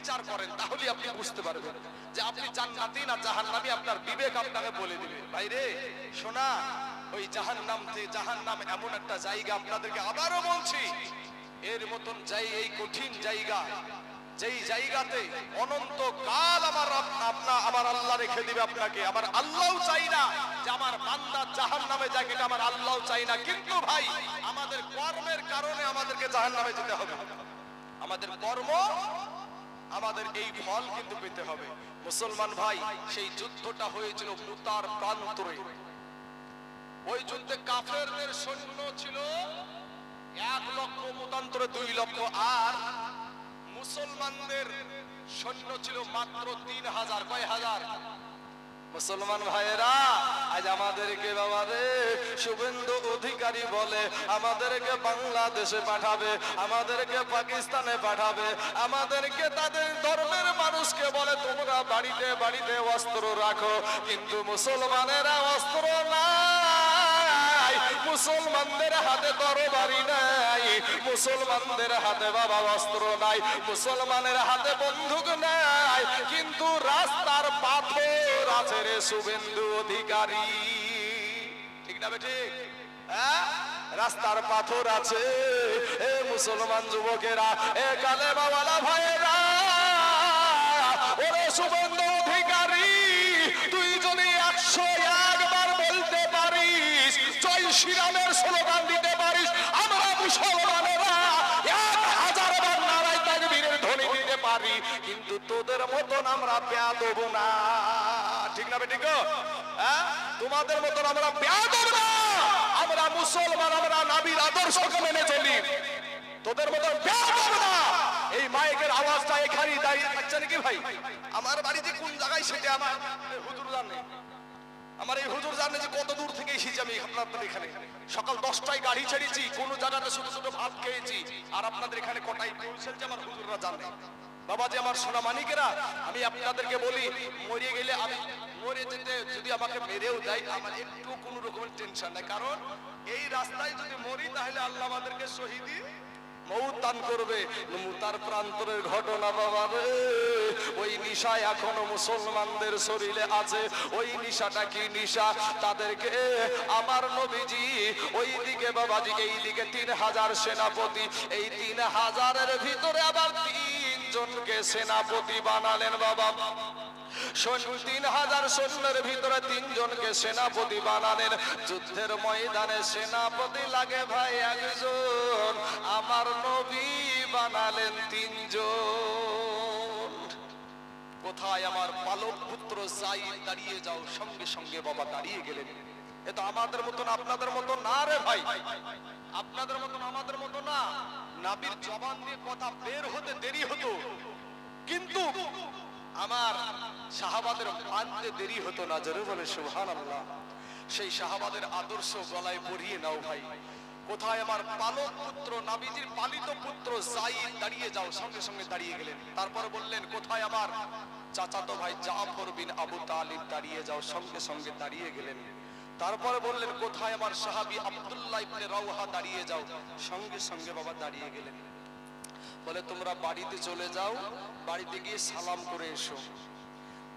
বিচার করেন তাহলে আপনি বুঝতে পারবেন যে আপনি জান্নাতি না জাহান্নামি আপনার বিবেক আপনাকে বলে দিবে। ভাইরে, শোনা, ওই জাহান্নাম থেকে জাহান্নাম এমন একটা জায়গা আপনাদেরকে আবারও বলছি, এর মতন যাই এই কঠিন জায়গা, যেই জায়গাতে অনন্ত কাল আমার আপনা, আমার আল্লাহ রেখে দিবে আপনাকে। আমার আল্লাহও চাই না যে আমার বান্দা জাহান নামে যাক আমার আল্লাহও চাই না। কিন্তু ভাই, আমাদের কর্মের কারণে আমাদেরকে জাহান নামে যেতে হবে। আমাদের কর্ম আমাদের এই ফল কিন্তু পেতে হবে। মুসলমান ভাই, সেই যুদ্ধটা হয়েছিল মুতার প্রান্তরে। ওই যুদ্ধে কাফেরদের সৈন্য ছিল এক লক্ষ, মতান্তরে দুই লক্ষ। আর মুসলমানদের সৈন্য ছিল মাত্র তিন হাজার। কয় হাজার? মুসলমান ভাইয়েরা, আজ আমাদেরকে বাবা রে শুভেন্দু অধিকারী বলে আমাদেরকে বাংলাদেশে পাঠাবে, আমাদেরকে পাকিস্তানে পাঠাবে, আমাদেরকে তাদের ধর্মের মানুষকে বলে, তোমরা বাড়িতে বাড়িতে অস্ত্র রাখো। কিন্তু মুসলমানেরা অস্ত্র নাই মুসলমানদের হাতে তরবারি নাই, মুসলমানদের হাতে বাবা অস্ত্র নাই, মুসলমানের হাতে বন্দুক নাই, কিন্তু রাস্তার পাথর আছে রে শুভেন্দু অধিকারী। ঠিক না বেঠি? হ্যাঁ? রাস্তার পাথর আছে। এ মুসলমান যুবকেরা, এ কালে বাবালা ভাইয়েরা, ওরে শুভেন্দু জয় শ্রীরামের স্লোগান দিতে পারিস, আমরা মুসলমানেরা এক হাজার বার নারাই তাকবীরের ধ্বনি দিতে পারি, কিন্তু তোদের মতন আমরা পেয়া দেবো না। ঠিক না বেঠিক হ্যাঁ? তোমাদের মতন আমরা পেয়া দেবো না। আমরা মুসলমান, আমরা নাবির আদর্শকে মেনে চলি। তোদের মতন পেয়া দেবো না। এই মাইকের আওয়াজটা এখানেই দাঁড়িয়ে থাকছে নাকি ভাই? আমার বাড়িতে কোন জায়গায় সেটা আমার? হুজুর জানে। আমার এই হুজুর জানে যে কত দূর থেকে এসেছি আমি আপনাদের এখানে। সকাল দশটায় গাড়ি ছেড়েছি, কোন জায়গাতে ছোট ছোট ভাত খেয়েছি। আর আপনাদের এখানে কটাই পৌঁছেছে আমার হুজুররা জানে। বাবা যে আমার সোনা মানিকেরা, আমি আপনাদেরকে বলি, মরে গেলে আমি মরে যেতে যদি আমাকে মেরেও দেয়, আমার একটু কোনো রকমের টেনশন নাই। কারণ এই রাস্তায় যদি মরি, তাহলে আল্লাহ আমাদেরকে শহীদি মৌতান করবে। মুতার প্রান্তরের ঘটনা বাবা রে। ওই নিশা এখনও মুসলমানদের শরীরে আছে। ওই নিশাটা কি নিশা? তাদেরকে আমার নবীজি ওই দিকে বাবাজি এই দিকে তিন হাজার সেনাপতি। এই তিন হাজারের ভিতরে আবার তিনজনকে সেনাপতি বানালেন বাবা। তিন হাজার সৈন্যের ভিতরে তিনজনকে সেনাপতি বানালেন। যুদ্ধের ময়দানে সেনাপতি লাগে ভাই একজন। আমার নবী বানালেন তিনজন। কোথায় আমার পালক পুত্র যাই দাঁড়িয়ে যাও, সঙ্গে সঙ্গে বাবা দাঁড়িয়ে গেলেন। এ তো আমাদের মতন আপনাদের মতো না রে ভাই। আপনাদের মতন আমাদের মতো না। নাবির জবান দিয়ে কথা বের হতে দেরি হতো। কিন্তু আমার শাহাবাদের মানতে দেরি হতো না, জোরে বলে সুহান আল্লাহ সেই শাহাবাদের আদর্শ গলায় পরিয়ে নাও ভাই। কোথায় আমার পালক পুত্র নাবিজির পালিত পুত্র জাইদ দাঁড়িয়ে যাও, সঙ্গে সঙ্গে দাঁড়িয়ে গেলেন। তারপর বললেন, কোথায় আমার? চাচাতো ভাই জাফর বিন আবু তালিব দাঁড়িয়ে যাও, সঙ্গে সঙ্গে দাঁড়িয়ে গেলেন। তারপরে বললেন, কোথায় আমার সাহাবী আব্দুল্লাহ ইবনে রাওহা দাঁড়িয়ে যাও? সঙ্গে সঙ্গে বাবা দাঁড়িয়ে গেলেন। বলে, তোমরা বাড়িতে চলে যাও, বাড়িতে গিয়ে সালাম করে এসো।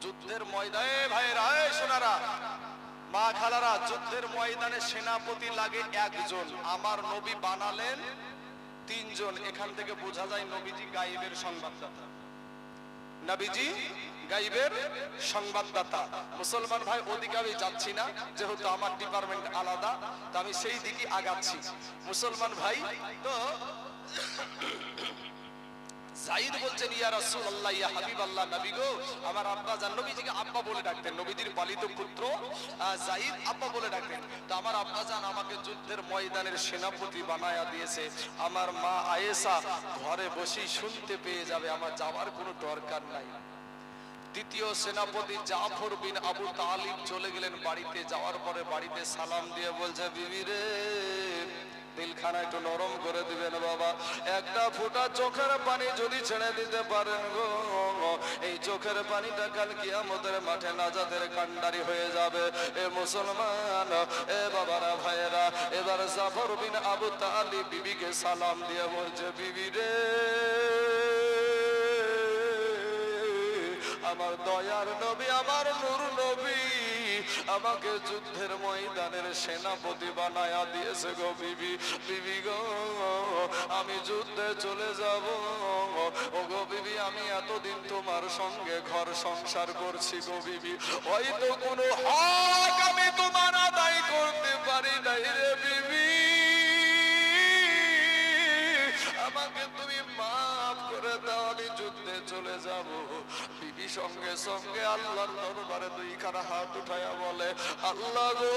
যুদ্ধের ময়দানে ভাইরা সোনারা মা খালারা যুদ্ধের ময়দানে সেনাপতি লাগে একজন। আমার নবী বানালেন তিনজন। এখান থেকে বোঝা যায় নবীজি গাইবের সংবাদদাতা। নবীজি গাইবের সংবাদদাতা। মুসলমান ভাই, ওদিকে আমি যাচ্ছি না, যেহেতু আমার ডিপার্টমেন্ট আলাদা, তো আমি সেই দিকে আগাচ্ছি। মুসলমান ভাই, তো জাইদ বলছেন, ইয়া রাসূলুল্লাহ, ইয়া হাবিবাল্লাহ, নবী গো, আমার আব্বা জান নবীজিকে আব্বা বলে ডাকতেন, নবীজির পালিত পুত্র জাইদ আব্বা বলে ডাকতেন। তো আমার আব্বা জান আমাকে যুদ্ধের ময়দানের সেনাপতি বানায়া দিয়েছে। আমার মা আয়েশা ঘরে বসেই শুনতে পেয়ে যাবে, আমার যাওয়ার কোনো দরকার নাই। দ্বিতীয় সেনাপতি জাফর বিন আবু তালিব চলে গেলেন বাড়িতে, যাওয়ার পরে বাড়িতে সালাম দিয়ে বলছে, বিবি রে দিলখানা একটু নরম করে দিবেন বাবা। একটা ফুটা চোখের পানি যদি ছেড়ে দিতে পারেন গো। এই চোখের পানিটা কাল কিয়ামতের মাঠে নাজাদের কান্ডারি হয়ে যাবে। এ মুসলমান, এ বাবারা ভাইয়েরা, এবার জাফর বিন আবু তালিব বিবিকে সালাম দিয়ে বলছে, বিবি রে, আমার দয়ার নবী, আমার নূর নবী, আমাকে যুদ্ধের ময়দানের সেনাপতি বানায়া দিয়েছে গো বিবি বিবি গো, আমি যুদ্ধে চলে যাব। ও গো বিবি, আমি এতদিন তোমার সঙ্গে ঘর সংসার করছি গো বিবি। হয়তো কোনো হক আমি তোমার আদায় করতে পারি নাই রে বিবি। আমাকে তুমি মাফ করে দাও, আমি যুদ্ধে চলে যাব। সঙ্গে সঙ্গে আল্লাহর দরবারে দুইখানা হাত উঠায়া বলে, আল্লাহ গো,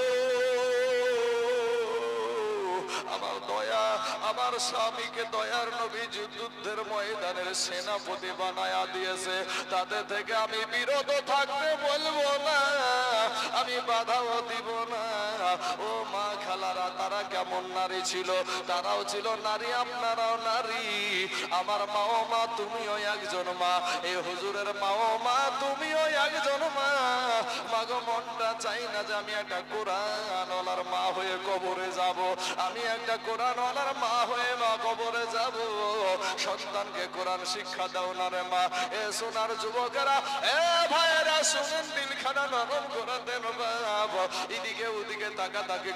আমার দয়া, আমার স্বামীকে দয়ার নবী যুদ্ধের ময়দানের সেনাপতি বানায়া দিয়েছে। তাদের থেকে আমি বিরত থাকতে বলব না, আমি বাধাও দিব না। ও মা খালারা, তারা কেমন নারী ছিল? তারাও ছিল নারী, আপনারাও নারী। আমার মাও মা, তুমিও একজন মা। এ হুজুরের মাও মা, তুমিও একজন মা। মাগো, মনটা চাই না যে আমি একটা কোরআনওয়ালার মা হয়ে কবরে যাব। আমি একটা কোরআনওয়ালার মা হয়ে মা কবরে যাব। সন্তানকে কোরআন শিক্ষা দাও না রে মা। এ সোনার যুবকেরা, এ ভাইয়েরা, শুনেন দিলখানা নরম করে দেন বাবা এদিকে ওদিকে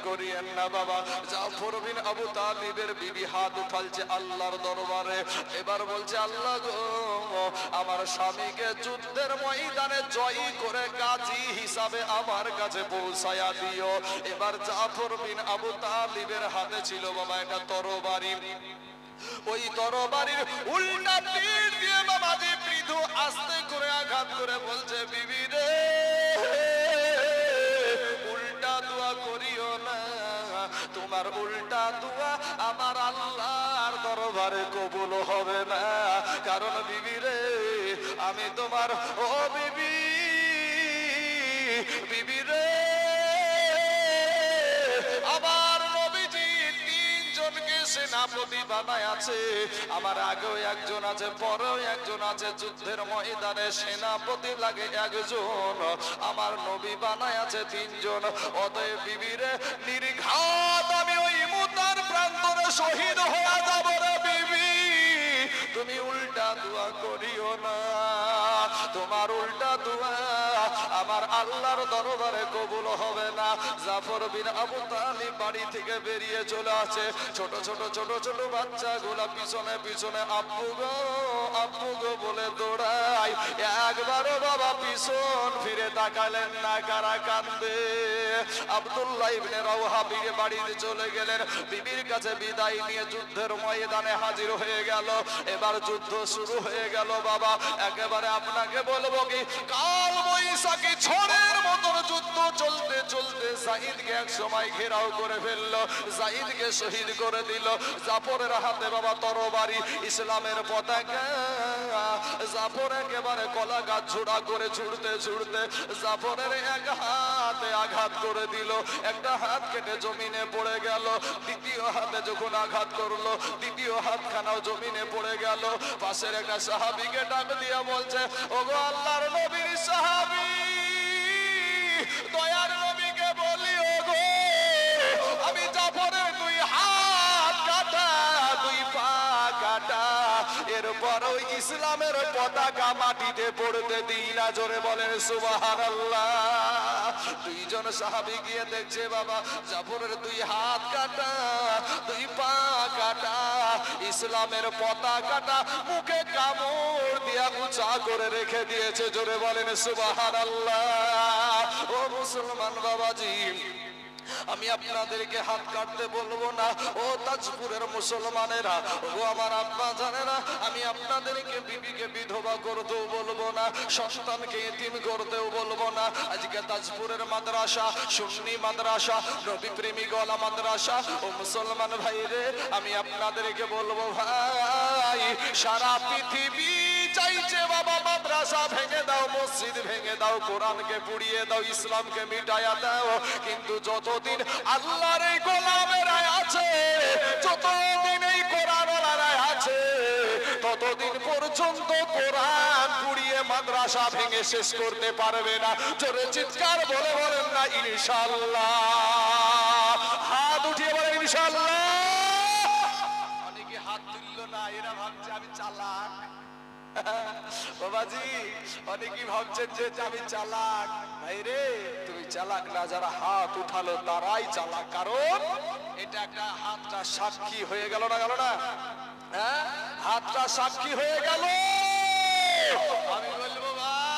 করিয়েন না বাবা। জাফর বিন আবু তালিবের বিবি হাত উঠালছে আল্লাহর দরবারে। এবার বলছে, আল্লাহ আমার স্বামীকে যুদ্ধের ময়দানে করে গাজী হিসাবে আমার কাছে পৌঁছায়া দিও। এবার জাফর বিন আবু তালিবের হাতে ছিল বাবা একটা তরবারি। ওই তরবারির উল্টা তীর দিয়ে বাবাজি পৃথু আস্তে করে আঘাত করে বলছে, বিবি রে তোমার উল্টা দোয়া, আমার আল্লাহর দরবারে কবুল হবে না। কারণ বিবি রে, আমি তোমার ও বিবি বিবি রে। আমার নবীজি তিনজনকে সেনাপতি বানায় আছে। আমার আগেও একজন আছে, পরেও একজন আছে। যুদ্ধের ময়দানে সেনাপতি লাগে একজন। আমার নবী বানায় আছে তিনজন। অতএব বিবিরে নির্ঘাত শহীদ হওয়া যাব রে বিবি। তুমি উল্টা দোয়া করিও তোমার উল্টা দোয়া আমার আল্লাহর দরবারে কবুল হবে না। জাফর বিন আবু তালিব বাড়ি থেকে বেরিয়ে চলে আসে। ছোট ছোট ছোট ছোট বাচ্চাগুলা পিছনে পিছনে, আব্বু গো আব্বু গো, বলে দৌড়াই একবারও বাবা পিছন ফিরে তাকালেন না, কারা কান্দে আব্দুল্লাহ ইবনে রাওহা বিয়ে বাড়িতে চলে গেলেন। বিবির কাছে বিদায় নিয়ে যুদ্ধের ময়দানে হাজির হয়ে গেল। এবার যুদ্ধ শুরু হয়ে গেল বাবা। একেবারে আপনাকে বলব কি কাল বৈশাখী ঝড়ের মতন যুদ্ধ চলতে চলতে জাহিদকে এক সময় ঘেরাও করে ফেলল। জাহিদকে শহীদ করে দিল। জাফরের হাতে বাবা তরবারি, ইসলামের পতাকা। জাফর একেবারে কলা গাছ ঝুড়া করে ছুড়তে ছুড়তে জাফরের এক হাতে আঘাত করে দিল। একটা হাত কেটে জমিনে পড়ে গেল। দ্বিতীয় হাতে যখন আঘাত করল, দ্বিতীয় হাতখানাও জমিনে পড়ে গেল। পাশের একটা সাহাবিকে ডাক দিয়া বলছে, ওগো আল্লাহর নবীর সাহাবি! দয়ার বলি, ওগো, আমি জাফরের দুই হাত কাটা, দুই পা কাটা। এরপর ওই ইসলামের পতাকা মাটিতে পড়তে দিই না, জোরে বলেন দুইজন সাহাবি গিয়ে দেখছে, বাবা, জাফরের দুই হাত কাটা, দুই পা কাটা। ইসলামের পতাকাটা মুখে কামড় দিয়া উঁচা করে রেখে দিয়েছে, জোরে বলেন সুবাহান ও মুসলমান বাবাজি, আমি আপনাদেরকে হাত কাটতে বলব না। ও তাজপুরের মুসলমানেরা, ও আমার আব্বা জানে না আমি আপনাদেরকে বিবিকে বিধবা করতেও বলব না, সন্তানকে এতিম করতেও বলব না। আজকে তাজপুরের মাদ্রাসা, সুন্নি মাদ্রাসা, নবী প্রেমী গলা মাদ্রাসা, ও মুসলমান ভাইরে, আমি আপনাদেরকে বলব ভাই, সারা পৃথিবী চাইছে বাবা, মাদ্রাসা ভেঙে দাও, মসজিদ ভেঙে দাও, কোরআনকে পুড়িয়ে দাও, ইসলামকে মিটাইয়া দাও। কিন্তু যতদিন আল্লাহর এই গোলামেরা আছে, যতদিন এই কোরআনওয়ালারা আছে, ততদিন পর্যন্ত কোরআন পুড়িয়ে মাদ্রাসা ভেঙে শেষ করতে পারবে না। জোরে চিৎকার বলে বলেন না ইনশাল্লাহ হাত উঠিয়ে বলেন ইনশাল্লাহ অনেকে হাত তুললো না, এরা ভাবছে আমি চালাক। বাবাজি, অনেকেই ভাবছেন যে আমি চালাক। ভাই রে, তুমি চালাক না, যারা হাত উঠালো তারাই চালাক। কারণ এটা একটা হাতটা সাক্ষী হয়ে গেল না গেল না? হ্যাঁ? হাতটা সাক্ষী হয়ে গেল। আমি বলব বাপ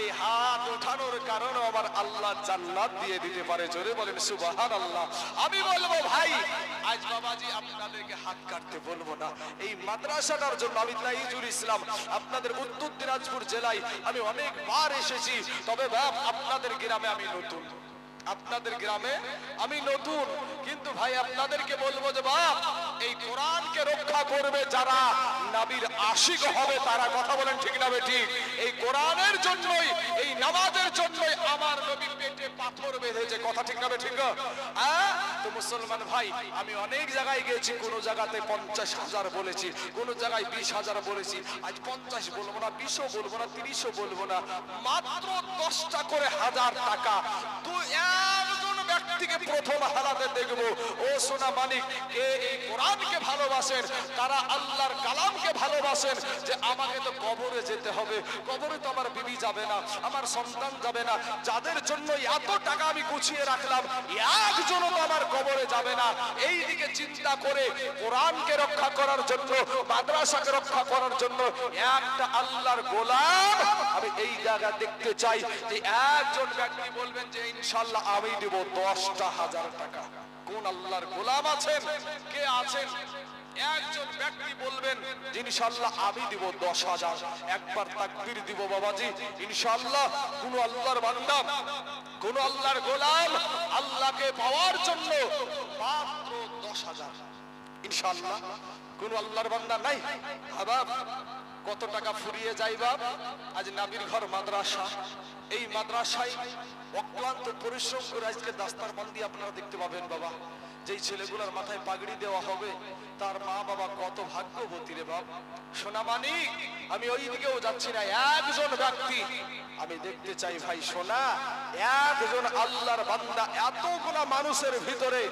এই হাত ওঠানোর কারণে আল্লাহ দিয়ে জোরে আল্লাহ আমি বলব, ভাই, আজ বাবাজি আপনাদেরকে হাত কাটতে বলব না। এই মাদ্রাসাটার জন্য আমি ইসলাম, আপনাদের উত্তর দিনাজপুর জেলায় আমি অনেকবার এসেছি। তবে বাপ, আপনাদের গ্রামে আমি নতুন। আপনাদের গ্রামে আমি নতুন। কিন্তু ভাই, আপনাদেরকে বলব যে বাপ, এই কোরআনকে রক্ষা করবে যারা নাবির আশিক হবে, তারা কথা বলেন ঠিক না ঠিক। এই কোরআনের জন্যই, এই নামাজের জন্যই আমার নবী পেটে পাথর বেঁধেছে। কথা ঠিক না ঠিক? হ্যাঁ? তো মুসলমান ভাই, আমি অনেক জায়গায় গেছি কোন জায়গাতে পঞ্চাশ হাজার বলেছি, কোন জায়গায় বিশ হাজার বলেছি। আজ পঞ্চাশ বলব না, বিশও বলব না, তিরিশও বলব না, মাত্র দশটা করে হাজার টাকা। দু একজন ব্যক্তিকে প্রথম হালাতে দেখব। ও সোনা মানিক, কে এই কোরআনকে ভালোবাসেন? তারা আল্লাহর কালামকে ভালোবাসেন যে আমাকে তো কবরে যেতে হবে। কবরে তো আমার বিবি যাবে না, আমার সন্তান যাবে না। যাদের জন্য এত টাকা আমি গুছিয়ে রাখলাম, একজনও তো আমার কবরে যাবে না। এই দিকে চিন্তা করে কোরআনকে রক্ষা করার জন্য, মাদ্রাসাকে রক্ষা করার জন্য একটা আল্লাহর গোলাম আমি এই জায়গা দেখতে চাই যে একজন ব্যক্তি বলবেন যে ইনশাল্লাহ আমি দেব। দশটা হাজার টাকা। কোন আল্লাহর গোলাম আছেন? কে আছেন? একজন ব্যক্তি বলবেন ইনশাল্লাহ আমি দিব দশ হাজার। একবার তাকবির দিব বাবাজি ইনশাল্লাহ কোন আল্লাহর বান্দা, কোন আল্লাহর গোলাম আল্লাহকে পাওয়ার জন্য মাত্র দশ হাজার। ইনশাল্লাহ কোন আল্লাহর বান্দা নাই? আবার কত টাকা ফুরিয়ে যাই বাপ? আজ নাবির ঘর মাদ্রাসা। এই মাদ্রাসায় অক্লান্ত পরিশ্রম করে আজকে দাস্তার বন্দি আপনারা দেখতে পাবেন বাবা। যেই ছেলেগুলোর মাথায় পাগড়ি দেওয়া হবে, তার মা বাবা কত ভাগ্যবতী রে বাপ। সোনা মানিক, আমি ওই দিকেও যাচ্ছি না, একজন ব্যক্তি। আমি দেখতে চাই ভাই সোনা একজন আল্লাহর বান্দা, এতগুলা মানুষের ভিতরে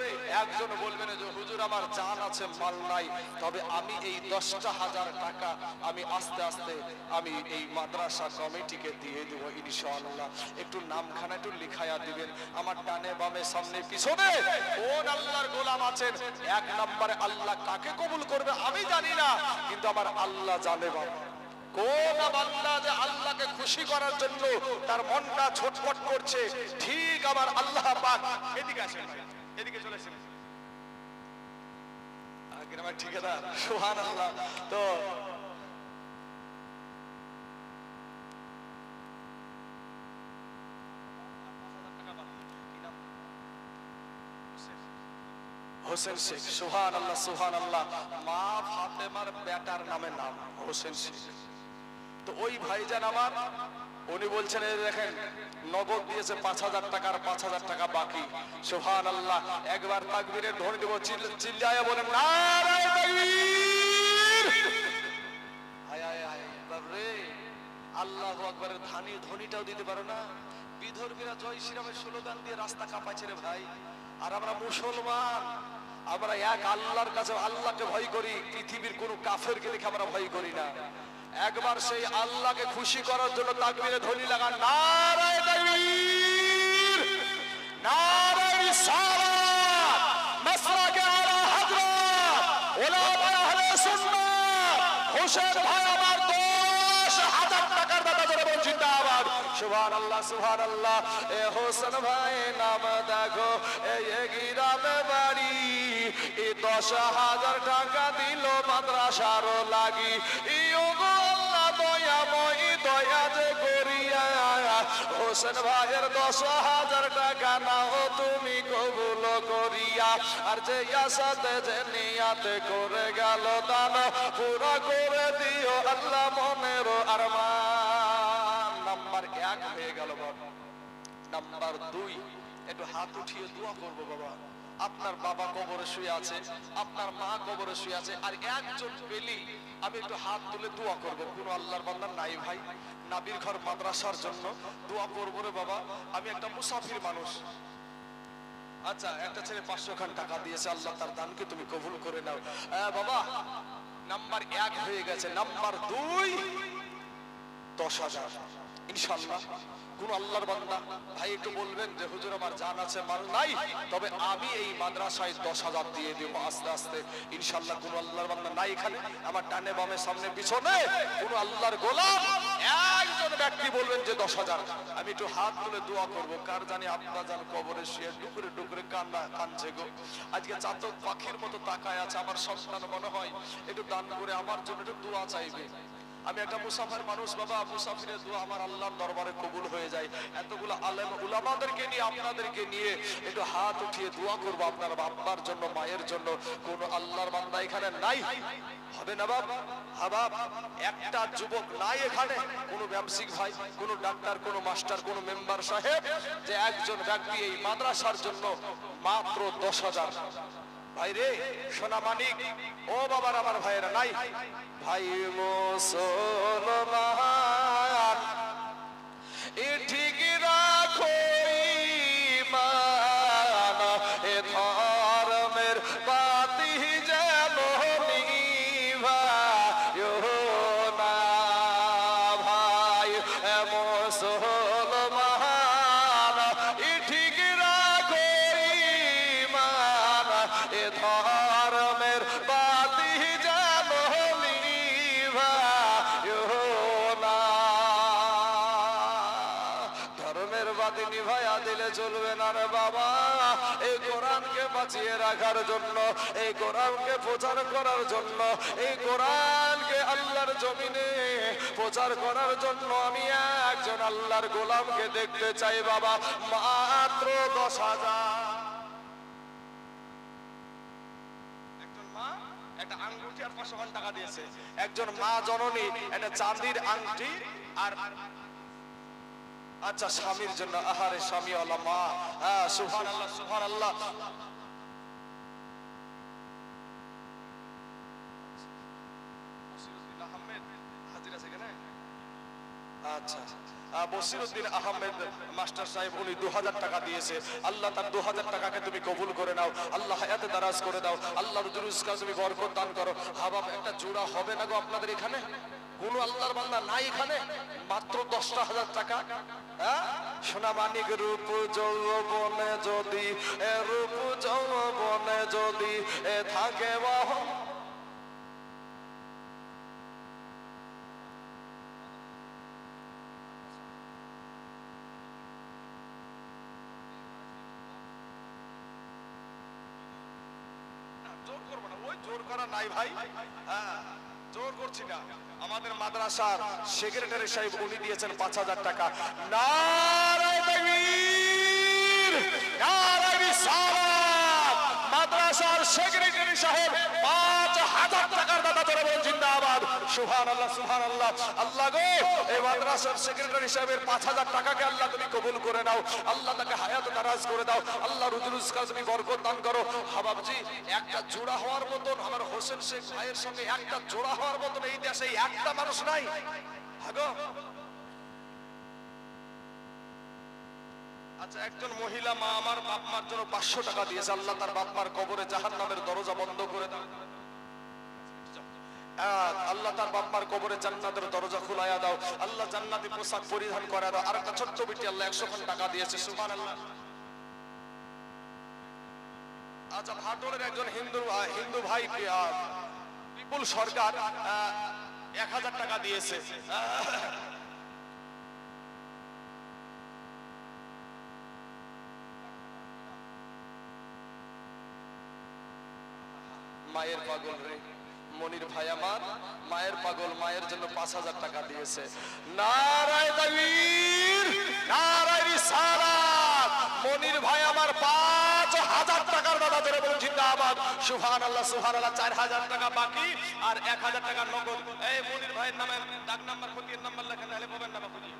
একজন বলবেন যে হুজুর আমার জান আছে, মাল নাই। তবে আমি এই দশটা হাজার টাকা আমি আস্তে আস্তে আমি এই মাদ্রাসা কমিটিকে দিয়ে দেব, ইনশাআল্লাহ। একটু নামখানা একটু লিখায়া দিবেন। আমার ডানে বামে সামনে পিছনে কোন আল্লাহর গোলাম আছেন? এক নম্বরে আল্লাহ কাকে কবুল করবে আমি জানি না, কিন্তু আমার আল্লাহ জানে বাবা। কোন বান্দা যে আল্লাহকে খুশি করার জন্য তার মনটা ছটফট করছে, ঠিক আমার আল্লাহ পাক। এদিকে আসেন এদিকে চলে আসেন। গ্রামের ঠিকাদার। সোহান আল্লাহ তো হোসেন শেখ সোহান আল্লাহ সোহান আল্লাহ মা ফাতেমার বেটার নামে নাম, হোসেন শেখ। তো ওই ভাইজান আমার উনি বলছেন, এই দেখেন, নগদ দিয়েছে পাঁচ হাজার টাকার পাঁচ হাজার টাকা বাকি। সোহান আল্লাহ একবার তাকবীরের ধ্বনি দেবো, চিল- চিল্লায়া বলেন আল্লাহ আকবরের ধানি ধ্বনিটাও দিতে পারো না। বিধর্মীরা জয় শ্রীরামের স্লোগান দিয়ে রাস্তা কাঁপাচ্ছে রে ভাই। আর আমরা মুসলমান, আমরা এক আল্লাহর কাছে আল্লাহকে ভয় করি, পৃথিবীর কোন কাফেরকে দেখে আমরা ভয় করি না। একবার সেই আল্লাহকে খুশি করার জন্য তাকবিরে ধ্বনি লাগান নারায় তাকবীর, নারায় রিসালাত মাসরাকে আলা হযরত ওলামা আহলে সুন্নাহ, হোসেন ভাই আমার দশ হাজার টাকার দাদা ধরে বল সুবহান আল্লাহ আল্লাহ এ হোসেন ভাই, নাম দেখো। বাড়ি। এ দশ হাজার টাকা দিল লাগি। দয়া যে করিয়া। হোসেন ভাইয়ের দশ হাজার টাকা নাও তুমি কবুল করিয়া। আর যে আসাতে যে নিয়াতে করে গেল দান পুরা করে দিও আল্লাহ মনের আরমান। নাম্বার এক হয়ে গেল বাবা নাম্বার দুই, একটু হাত উঠিয়ে দোয়া করব বাবা। আপনার বাবা কবরে শুয়ে আছে, আপনার মা কবরে শুয়ে আছে, আর একজন পেলি আমি একটু হাত তুলে দোয়া করব। কোন আল্লাহর বান্দা নাই ভাই, নাবির ঘর মাদ্রাসার জন্য দোয়া করব রে বাবা। আমি একটা মুসাফির মানুষ। আচ্ছা একটা ছেলে পাঁচশো খান টাকা দিয়েছে, আল্লাহ তার দানকে তুমি কবুল করে নাও। বাবা, নাম্বার এক হয়ে গেছে। নাম্বার দুই, দশ হাজার। কোন আল্লাহর বান্দা, ভাই একটু বলবেন যে, হুজুর, আমার জান আছে, মাল নাই, তবে আমি এই মাদ্রাসায় দশ হাজার দিয়ে দিব আস্তে আস্তে। কোন আল্লাহর বান্দা নাই এখানে, আমার ডানে বামে সামনে পিছনে কোন আল্লাহর গোলাম একজন ব্যক্তি বলবেন যে দশ হাজার। আমি একটু হাত তুলে দোয়া করব, কার জানি আপনার জান কবরে শুয়ে ডুকরে ডুকরে কান্না কানছে গো। আজকে চাতক পাখির মতো তাকায় আছে, আমার সন্তান মনে হয়, একটু দান করে আমার জন্য একটু দোয়া চাইবে। আমি একটা মুসাফির মানুষ, বাবা, মুসাফিরের দোয়া আমার আল্লাহর দরবারে কবুল হয়ে যায়। এতগুলো আলেম উলামাদেরকে নিয়ে, আপনাদেরকে নিয়ে একটু হাত উঠিয়ে দোয়া করব আপনার বাবার জন্য, মায়ের জন্য। কোন আল্লাহর বান্দা এখানে নাই? হবে না, বাপ? হাবাব একটা যুবক নাই এখানে? কোনো ব্যবসায়িক ভাই, কোনো ডাক্তার, কোনো মাস্টার, কোনো মেম্বার সাহেব, যে একজন ব্যক্তি এই মাদ্রাসার জন্য মাত্র দশ হাজার। ভাই রে সোনা মানিক ও বাবার আমার ভাইয়েরা নাই। ভাই মুসলমান এ বাঁচিয়ে রাখার জন্য, এই কোরআনকে প্রচার করার জন্য, এই কোরআনকে আল্লাহর জমিনে প্রচার করার জন্য আমি একজন আল্লাহর গোলামকে দেখতে চাই বাবা, মাত্র দশ হাজার। একটা আঙ্গুঠি আর পাঁচশো টাকা দিয়েছে। একজন মা জননী, একটা চাঁদির আংটি আর আচ্ছা স্বামীর জন্য। আহারে স্বামী আল্লাহ মা। হ্যাঁ সুহান আল্লাহ সুহান আল্লাহ আচ্ছা। আহ, বসিরউদ্দিন আহমেদ মাস্টার সাহেব উনি দু হাজার টাকা দিয়েছে। আল্লাহ তার দু হাজার টাকাকে তুমি কবুল করে নাও। আল্লাহ হায়াতে দারাজ করে দাও। আল্লাহ রুজুরুজকা তুমি বরকত দান করো। হাবাব একটা জোড়া হবে না গো আপনাদের এখানে? কোন আল্লাহর বান্দা নাই এখানে? মাত্র দশটা হাজার টাকা। হ্যাঁ? সোনা মানিক রূপ যৌবনে যদি এ রূপ যৌবনে যদি এ থাকে ভাই হ্যাঁ জোর করছি না আমাদের মাদ্রাসার সেক্রেটারি সাহেব, উনি দিয়েছেন পাঁচ হাজার টাকা নারায় তাকবীর! নারায় রিসালাত! মাদ্রাসার সেক্রেটারি সাহেব, পাঁচ হাজার টাকার দাদা ধরে বলেন, জিন্দাবাদ সুহান আল্লাহ সুহান আল্লাহ গো মাদ্রাসার সেক্রেটারি সাহেবের পাঁচ হাজার টাকাকে আল্লাহ তুমি কবুল করে নাও। আল্লাহ তাকে হায়াত দারাজ করে দাও। আল্লাহ তুমি বরকত দান করো। হাবাবজি, একটা জোড়া হওয়ার মতন আমার হোসেন শেখ ভাইয়ের সঙ্গে একটা জোড়া হওয়ার মতন এই দেশে একটা মানুষ নাই। আচ্ছা একজন মহিলা মা আমার বাপ মার জন্য পাঁচশো টাকা দিয়েছে। আল্লাহ তার বাপ মার কবরে জাহান নামের দরজা বন্ধ করে দাও। আল্লাহ তার বাপ্পার কবরে জান্নাতের দরজা খুলাইয়া দাও। আল্লাহ জান্নাতি পোশাক পরিধান করা দাও। আর একটা ছোট্ট বিটি আল্লাহ একশো খান টাকা দিয়েছে সুমান আচ্ছা ভাটোরের একজন হিন্দু হিন্দু ভাই বিপুল সরকার এক হাজার টাকা দিয়েছে। মায়ের পাগল রে। মনির ভাই আমার, মায়ের পাগল, মায়ের জন্য পাঁচ হাজার টাকা দিয়েছে। নারায় তাকবীর, নারায় রিসালাত। মনির ভাই আমার পাঁচ হাজার টাকার দাদা ধরে বলুন, জিন্দাবাদ। সুহান আল্লাহ সুহান আল্লাহ চার হাজার টাকা বাকি আর এক হাজার টাকা নগদ। এই মনির ভাইয়ের নামে ডাক নাম্বার খতির নাম্বার লেখেন, তাহলে পাবেন নাম্বার বাপুজি।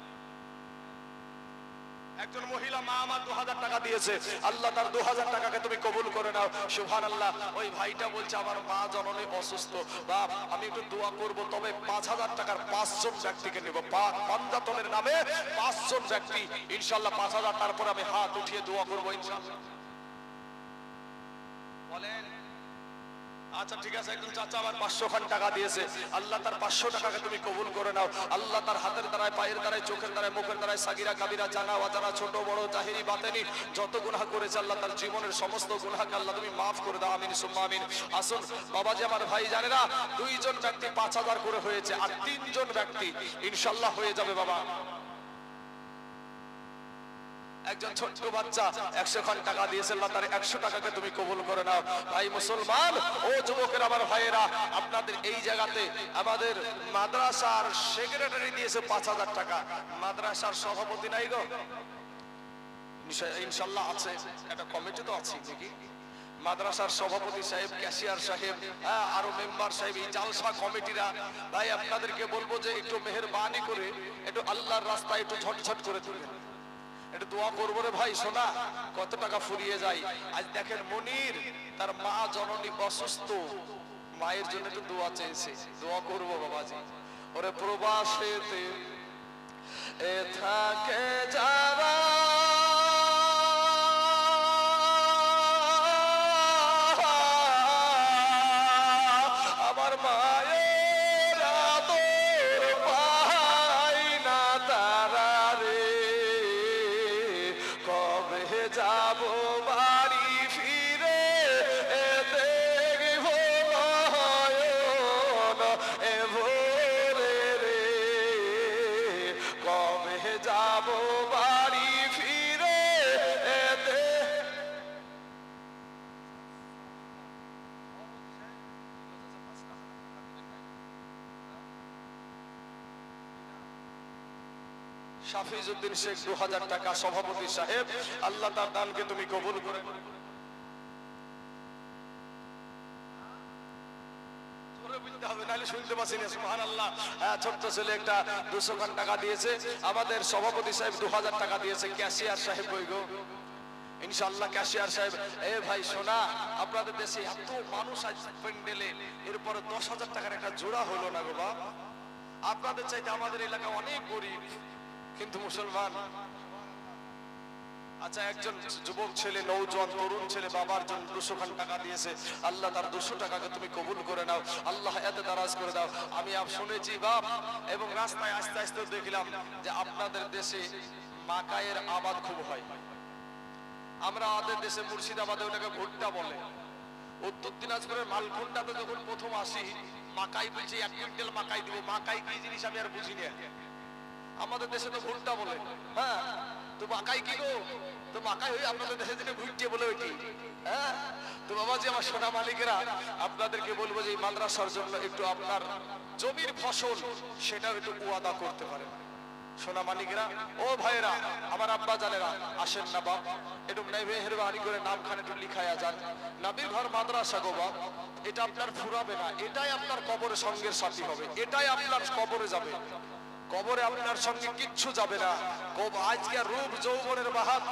একজন মহিলা মা আমার দু হাজার টাকা দিয়েছে। আল্লাহ তার দু হাজার টাকাকে তুমি কবুল করে নাও। সুহান আল্লাহ ওই ভাইটা বলছে, আমার মা জননী অসুস্থ। বাপ, আমি একটু দোয়া করব, তবে পাঁচ হাজার টাকার পাঁচজন ব্যক্তিকে নেব। পাঞ্জাতনের নামে পাঁচজন ব্যক্তি। ইনশাল্লাহ পাঁচ হাজার তারপরে আমি হাত উঠিয়ে দোয়া করব ইনশাল্লাহ বলেন। আচ্ছা ঠিক আছে, একজন চাচা আমার পাঁচশো খান টাকা দিয়েছে। আল্লাহ তার পাঁচশো টাকাকে তুমি কবুল করে নাও। আল্লাহ তার হাতের দ্বারায়, পায়ের দ্বারায়, চোখের দ্বারায়, মুখের দ্বারায়, সাগিরা, কাবিরা, জানা, অজানা, ছোট, বড়, জাহিরি, বাতেনি, যত গুনাহ করেছে আল্লাহ তার জীবনের সমস্ত গুনাহকে আল্লাহ তুমি মাফ করে দাও। আমিন, সুম্মা, আমিন। আসুন, বাবাজি আমার ভাই জানে না দুইজন ব্যক্তি পাঁচ হাজার করে হয়েছে, আর তিনজন ব্যক্তি ইনশাল্লাহ হয়ে যাবে, বাবা। একজন ছোট্ট বাচ্চা একশো খান টাকা দিয়েছে তার একশো টাকাকে তুমি কবুল করে নাও। ভাই মুসলমান, ও যুবকের আমার ভাইয়েরা, আপনাদের এই জায়গাতে আমাদের মাদ্রাসার সেক্রেটারি দিয়েছে পাঁচ হাজার টাকা। মাদ্রাসার সভাপতি নাই গো। ইনশাল্লাহ আছে, একটা কমিটি তো আছে নাকি মাদ্রাসার সভাপতি সাহেব ক্যাশিয়ার সাহেব হ্যাঁ আরও মেম্বার সাহেব, এই জালসা কমিটিরা ভাই, আপনাদেরকে বলব যে একটু মেহরবানি করে, একটু আল্লাহর রাস্তায় একটু ঝটঝট করে তুলবেন। একটু দোয়া করব রে ভাই, শোনা, কত টাকা ফুরিয়ে যায়। আজ দেখেন মনির, তার মা জননী অসুস্থ। মায়ের জন্য একটু দোয়া চেয়েছে দোয়া করব বাবাজি। ওরে প্রবাসেতে থাকে যারা শাফিজউদ্দিন শেখ দু হাজার টাকা সভাপতি সাহেব আল্লাহ তার দানকে তুমি কবুল করে। হ্যাঁ, এ ভাই আপনাদের দেশে এত মানুষ প্যান্ডেলে এরপরে দশ হাজার টাকার একটা জোড়া হলো না গো আপনাদের চাইতে আমাদের এলাকা অনেক গরিব। কিন্তু মুসলমান আচ্ছা একজন যুবক ছেলে নৌজন তরুণ ছেলে, বাবার জন্য দুশো খান টাকা দিয়েছে। আল্লাহ তার দুশো টাকাকে তুমি কবুল করে নাও। আল্লাহ এত দারাজ করে দাও। আমি আপ শুনেছি বাপ, এবং রাস্তায় আস্তে আস্তে দেখলাম যে আপনাদের দেশে মাকায়ের আবাদ খুব হয়। আমরা আমাদের দেশে মুর্শিদাবাদে ওটাকে ভুট্টা বলে। উত্তর দিনাজপুরের মালখুন্ডাতে যখন প্রথম আসি, মাকাই বলছে, এক কুইন্টাল মাকাই দিব। মাকাই কি জিনিস আমি আর বুঝি না। আমাদের দেশে তো ভুট্টা বলে হ্যাঁ? তো মাকাই কি গো? তো মাকাই হয়ে আপনাদের দেশে যেটা ভুট্টে বলে ওইটি হ্যাঁ? তো বাবাজি, আমার সোনা মালিকেরা আপনাদেরকে বলব যে মাদ্রাসার জন্য একটু আপনার জমির ফসল সেটাও একটু ওয়াদা করতে পারেন। সোনা মালিকেরা, ও ভাইরা আমার আব্বা জানেরা, আসেন না বাপ, একটু মেহরবানি করে নামখানে একটু লিখাইয়া যান। নাবির ঘর মাদ্রাসা গো বাপ, এটা আপনার ফুরাবে না, এটাই আপনার কবরে সঙ্গের সাথী হবে, এটাই আপনার কবরে যাবে। কবরে আপনার সঙ্গে কিচ্ছু যাবে না। আজকে রূপ যৌবনের বাহাত।